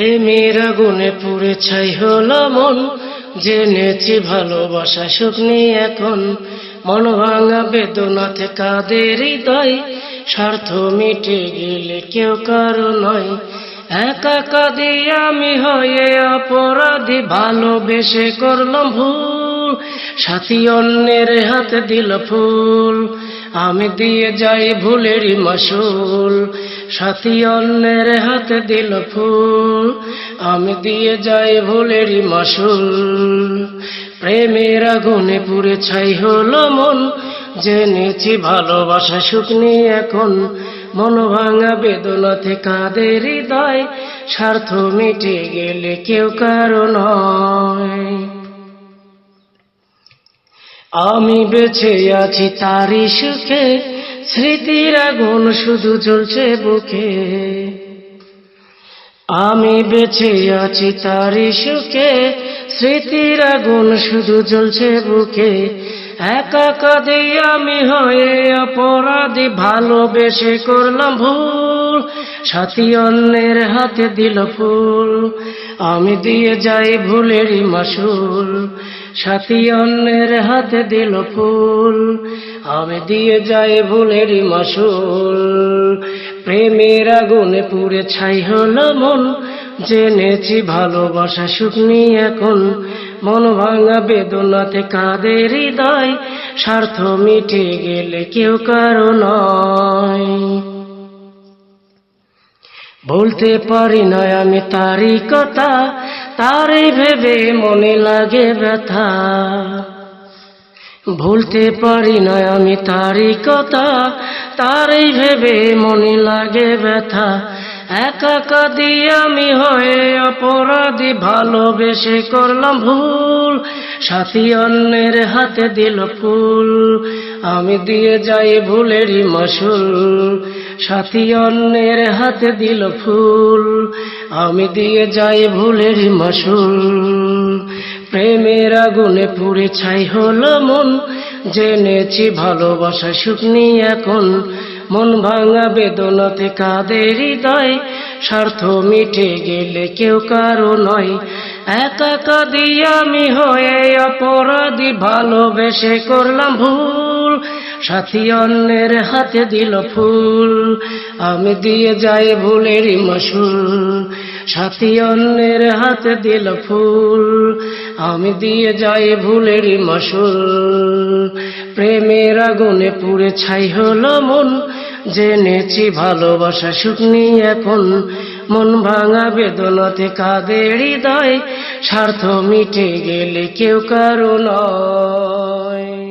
প্রেমের আগুনে পুড়ে ছাই হলো মন। জেনেছি ভালোবাসা শুকনি এখন। মন ভাঙা বেদনাতে কাদের হৃদয়। স্বার্থ মিটে গেলে কেউ কারও নয়। একা কাঁদি আমি হয়ে অপরাধী। ভালোবেসে করলাম ভুল। সাথী অন্যের হাতে দিল ফুল। আমি দিয়ে যাই ভুলেরই মাসুল সাথী অন্যের হাতে দিল ফুল। আমি দিয়ে যাই ভুলেরই মাসুল প্রেমের আগুনে পুড়ে ছাই হলো মন। জেনেছি ভালোবাসা শুকনি এখন, মন ভাঙা বেদনাতে কাদের হৃদয়? স্বার্থ মিটে গেলে কেউ কারও নয়। আমি বেঁচে আছি তারই সুখে স্মৃতির আগুন শুধু জ্বলছে বুকে। আমি বেঁচে আছি তারই সুখে স্মৃতির আগুন শুধু জ্বলছে বুকে। একা কাঁদে আমি হয়ে অপরাধী, ভালোবেসে করলাম ভুল। সাথী অন্যের হাতে দিল ফুল। আমি দিয়ে যাই ভুলেরই মাসুল। সাথী অন্যের হাতে দিল ফুল। আমি দিয়ে যাই ভুলেরই মাসুল। প্রেমের আগুনে পুড়ে ছাই হলো মন। জেনেছি ভালোবাসা শুকনি এখন। মন ভাঙা বেদনাতে কাদের হৃদয়। স্বার্থ মিটে গেলে কেউ কারও নয়। বলতে পারি না আমি তারই কথা। তারই ভেবে মনে লাগে ব্যথা। ভুলতে পারি না আমি তারই কথা, তারই ভেবে মনে লাগে ব্যথা। একা দিয়ে আমি হয়ে অপরাধী ভালোবেসে করলাম ভুল সাথী অন্যের হাতে দিল ফুল। আমি দিয়ে যাই ভুলেরই মাসুল। সাথী অন্যের হাতে দিল ফুল। আমি দিয়ে যাই ভুলেরই মাসুল। প্রেমের আগুনে পুড়ে ছাই হলো মন। জেনেছি ভালোবাসা শুকনি এখন। মন ভাঙা বেদনাতে কাদের হৃদয়। স্বার্থ মিটে গেলে কেউ কারও নয়। একা কাঁদি আমি হয়ে অপরাধী, ভালোবেসে করলাম ভুল। সাথী অন্যের হাতে দিল ফুল, আমি দিয়ে যাই ভুলেরই মাসুল সাথী অন্যের হাতে দিল ফুল, আমি দিয়ে যাই ভুলেরই মাসুল প্রেমের আগুনে পুড়ে ছাই হলো মন জেনেছি ভালোবাসা শুকনি এখন। মন ভাঙা বেদনাতে কাদের হৃদয়? স্বার্থ মিটে গেলে কেউ কারও নয়।